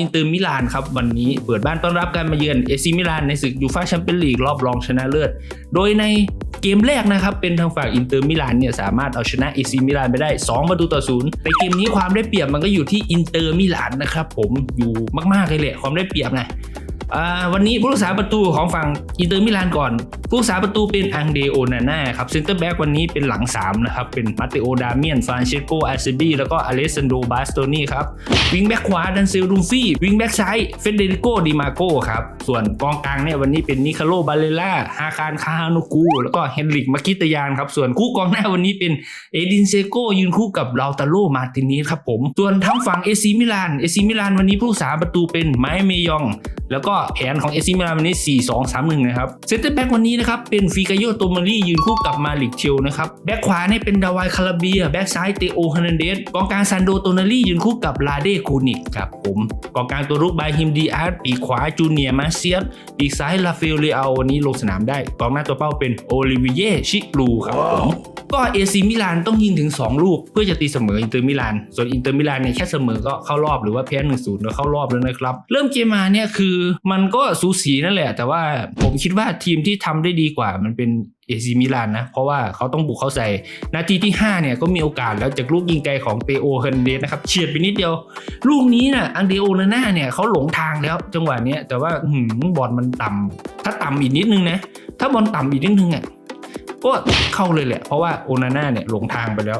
อินเตอร์มิลานครับวันนี้เปิดบ้านต้อนรับการมาเยือนเอซิมิลานในศึกยูฟ่าแชมเปี้ยนลีกรอบรองชนะเลิศ โดยในเกมแรกนะครับเป็นทางฝั่งอินเตอร์มิลานเนี่ยสามารถเอาชนะเอซิมิลานไปได้2ประตูต่อศูนย์ในเกมนี้ความได้เปรียบมันก็อยู่ที่อินเตอร์มิลานนะครับผมอยู่มากๆเลยแหละความได้เปรียบไง วันนี้ผู้รักษาประตูของฝั่งอินเตอร์มิลานก่อน ผู้รักษาประตูเป็นอังเดโอนาน่าครับเซนเตอร์แบ็กวันนี้เป็นหลัง3นะครับเป็นมาเตโอดาเมียนฟรานเชโกอาร์เซบีแล้วก็อเลสซานโดบาสโตนีครับวิงแบ็กขวาดันเซลดูฟี่วิงแบ็กซ้ายเฟเดริโกดิมาโกครับส่วนกองกลางเนี่ยวันนี้เป็นนิคาโลบาเลล่าฮาคารคาฮานุกูแล้วก็เฮนริกมากิตยานครับส่วนคู่กองหน้าวันนี้เป็นเอดินเซโกยืนคู่กับลาตาโลมาตินีครับผมส่วนทั้งฝั่งเอซีมิลานเอซีมิลานวันนี้ผู้รักษาประตูเป็นไมเมยอง แล้วก็แผนของเอซิมิลานวันนี้ 4 2 3 1 นะครับเซนเตอร์แบ็กวันนี้นะครับเป็นฟิกาโยโตมารียืนคู่กับมาลิกเชลนะครับแบ็กขวาเนี่ยเป็นดาวายคาราเบียแบ็กซ้ายเตโอฮันนันเดสกองกลางซันโดโตนารียืนคู่กับลาเดคูนิกครับผมกองกลางตัวรุกบายฮิมดีอาร์ตปีขวาจูเนียมาเซียสปีซ้ายลาเฟลเลอาวันนี้ลงสนามได้กองหน้าตัวเป้าเป็นโอลิเวียชิลูครับผม ก็เอซีมิลานต้องยิงถึง 2 ลูก เพื่อจะตีเสมออินเตอร์มิลาน ส่วนอินเตอร์มิลานเนี่ยแค่เสมอก็เข้ารอบหรือว่าแพ้หนึ่งศูนย์ก็เข้ารอบแล้วนะครับ เริ่มเกมมาเนี่ยคือมันก็สูสีนั่นแหละ แต่ว่าผมคิดว่าทีมที่ทำได้ดีกว่ามันเป็นเอซีมิลานนะ เพราะว่าเขาต้องบุกเข้าใส่ นาทีที่ 5 เนี่ยก็มีโอกาสแล้วจากลูกยิงไกลของเตโอเฮนเดสนะครับเฉียดไปนิดเดียว ลูกนี้น่ะอังเดโอนาน่าเนี่ยเขาหลงทางแล้วจังหวะเนี้ยแต่ว่าหืมบอลมันต่ำถ้าต่ำอีกนิดนึงนะ ถ้าบอลต่ำอีกนิดนึงอะ ก็เข้าเลยแหละ เพราะว่าโอนาน่าเนี่ยหลงทางไปแล้ว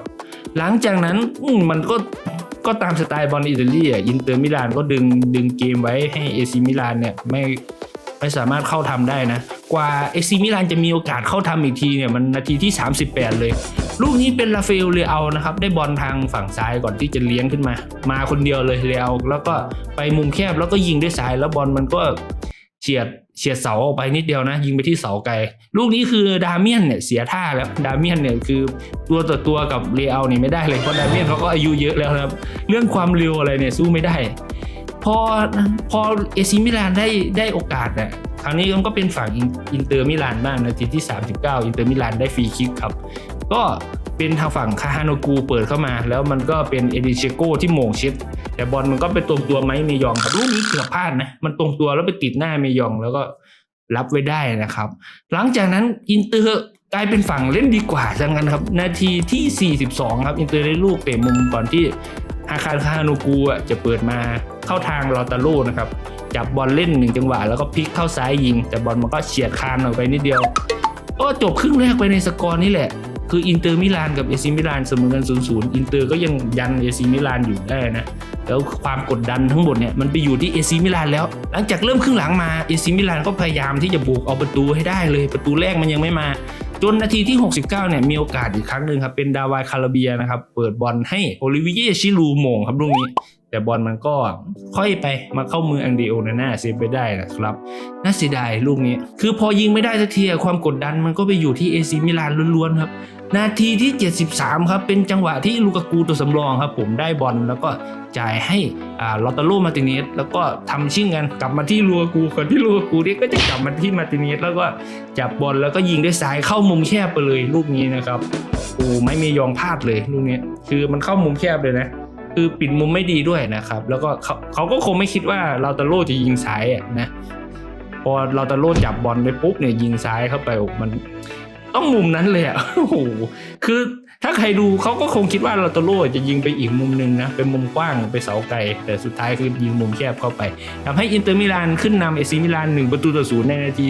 หลังจากนั้นมันก็ก็ตามสไตล์บอลอิตาลีอะอินเตอร์มิลานก็ดึงดึงเกมไว้ให้เอซิมิลานเนี่ยไม่ไม่สามารถเข้าทำได้นะ กว่าเอซิมิลานจะมีโอกาสเข้าทำอีกทีเนี่ยมันนาทีที่ 38 เลย ลูกนี้เป็นลาเฟลเลอานะครับ ได้บอลทางฝั่งซ้ายก่อนที่จะเลี้ยงขึ้นมา มาคนเดียวเลยเลอาแล้วก็ไปมุมแคบแล้วก็ยิงด้วยซ้ายแล้วบอลมันก็ เฉียดเฉียดเสาออกไปนิดเดียวนะ ยิงไปที่เสาไกล ลูกนี้คือดาเมียนเนี่ยเสียท่าแล้วดาเมียนเนี่ยคือตัวต่อตัวกับเรอัลนี่ไม่ได้เลยเพราะดาเมียนเขาก็อายุเยอะแล้วนะครับ เรื่องความเร็วอะไรเนี่ยสู้ไม่ได้ พอพอเอซิมิลานได้ได้โอกาสเนี่ยคราวนี้มันก็เป็นฝั่งอินเตอร์มิลานบ้างนาทีที่ 39 อินเตอร์มิลานได้ฟรีคิกครับ ก็เป็นทางฝั่งคาฮานกูเปิดเข้ามา แล้วมันก็เป็นเอดิเชโกที่โมงชิด แต่บอลมันก็ไปตรงตัวไหมเมยองครับลูกนี้เกือบพลาดนะมันตรงตัวแล้วไปติดหน้าเมยองแล้วก็รับไว้ได้นะครับ หลังจากนั้นอินเตอร์กลายเป็นฝั่งเล่นดีกว่าจังกันครับ นาทีที่ 42 ครับ อินเตอร์ได้ลูกเตะมุมก่อนที่อาคารคาฮานูกูอะจะเปิดมาเข้าทางลอตาโลนะครับ จับบอลเล่นหนึ่งจังหวะ แล้วก็พลิกเข้าซ้ายยิง แต่บอลมันก็เฉียดคานออกไปนิดเดียว ก็จบครึ่งแรกไปในสกอร์นี่แหละ คืออินเตอร์มิลานกับเอซิมิลานเสมอกัน0ูนย์อินเตอร์ก็ยังยันเอซิมิลานอยู่ได้นะ แล้วความกดดันทั้งหมดเนี่ยมันไปอยู่ที่เอซิมิลานแล้ว หลังจากเริ่มครึ่งหลังมาเอซิมิลานก็พยายามที่จะบุกเอาประตูให้ได้เลย ประตูแรกมันยังไม่มา จนนาทีที่ 69 เนี่ยมีโอกาสอีกครั้งหนึ่งครับ เป็นดาวายคาราเบียนะครับ เปิดบอลให้โอลิเวียชิลูมงครับลูกนี้ แต่บอลมันก็ค่อยไปมาเข้ามืออังเดโอนาน่าเซฟไปได้นะครับ น่าเสียดายลูกนี้ คือพอยิงไม่ได้สักทีความกดดันมันก็ไปอยู่ที่เอซิมิลานล้วนๆครับ นาทีที่ 73 ครับ เป็นจังหวะที่ลูกากูตัวสำรองครับ ผมได้บอลแล้วก็จ่ายให้อ่าลอตาโลมาติเนสแล้วก็ทำชิ่งกันกลับมาที่ลูกากูก่อนที่ลูกากูเนี่ยก็จะกลับมาที่มาติเนสแล้วก็จับบอลแล้วก็ยิงด้วยซ้ายเข้ามุมแคบไปเลยลูกนี้นะครับโอ้ไม่มียองพลาดเลยลูกนี้คือมันเข้ามุมแคบเลยนะ คือปิดมุมไม่ดีด้วยนะครับ แล้วก็เขาเขาก็คงไม่คิดว่าลาตาโลจะยิงซ้ายอะนะพอลาตาโลจับบอลไปปุ๊บเนี่ยยิงซ้ายเข้าไปมันต้องมุมนั้นเลยอะโอ้โหคือถ้าใครดูเขาก็คงคิดว่าลาตาโลจะยิงไปอีกมุมหนึ่งนะเป็นมุมกว้างไปเสาไกลแต่สุดท้ายคือยิงมุมแคบเข้าไปทำให้อินเตอร์มิลานขึ้นนำเอซิมิลานหนึ่งประตูต่อศูนย์ในนาที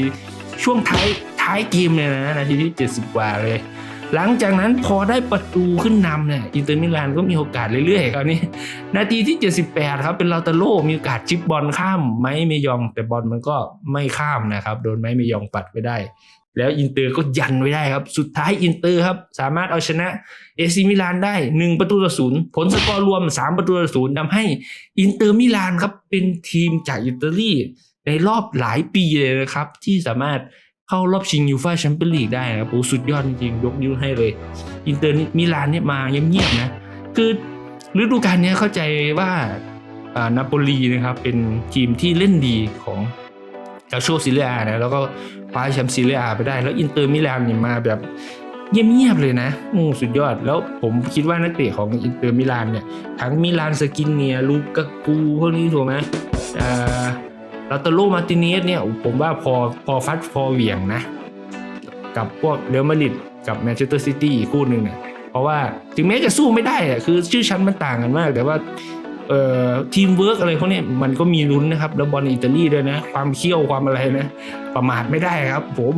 ช่วงท้ายท้ายเกมเลยนะนาทีที่ 70 กว่าเลย หลังจากนั้นพอได้ประตูขึ้นนำเนี่ยอินเตอร์มิลานก็มีโอกาสเรื่อยๆคราวนี้นาทีที่ 78 ครับ เป็นลาตาโลมีโอกาสชิปบอลข้ามไม้เมยอง แต่บอลมันก็ไม่ข้ามนะครับ โดนไม้เมยองปัดไปได้ แล้วอินเตอร์ก็ยันไว้ได้ครับ สุดท้ายอินเตอร์ครับ สามารถเอาชนะเอซิมิลานได้ 1 ประตูต่อศูนย์ผลสกอร์รวม 3 ประตูต่อศูนย์ทำให้อินเตอร์มิลานครับเป็นทีมจากอิตาลีในรอบหลายปีเลยนะครับที่สามารถ เข้ารอบชิงยูฟ่าแชมเปี้ยนลีกได้นะครับโอ้สุดยอดจริงๆยกนิ้วให้เลย อินเตอร์มิลานเนี่ยมาเงียบๆนะ คือฤดูกาลนี้เข้าใจว่าอ่านาโปลีนะครับเป็นทีมที่เล่นดีของกาโชซิเลียนะแล้วก็คว้าแชมป์ซิเลียไปได้ แล้วอินเตอร์มิลานเนี่ยมาแบบเงียบๆเลยนะโอ้สุดยอด แล้วผมคิดว่านักเตะของอินเตอร์มิลานเนี่ยทั้งมิลานสกินเนียลูกากูพวกนี้ถูกไหมอ่อ ลาตาโลมาติเนสเนี่ยผมว่าพอพอฟัดพอเหวี่ยงนะ กับพวกเรอัลมาดริดกับแมนเชสเตอร์ซิตี้อีกคู่หนึ่งเนี่ยเพราะว่าถึงแม้จะสู้ไม่ได้อะคือชื่อชั้นมันต่างกันมาก แต่ว่าเอ่อทีมเวิร์กอะไรพวกนี้มันก็มีลุ้นนะครับ แล้วบอลอิตาลีด้วยนะ ความเขี้ยวความอะไรนะ ประมาทไม่ได้ครับผม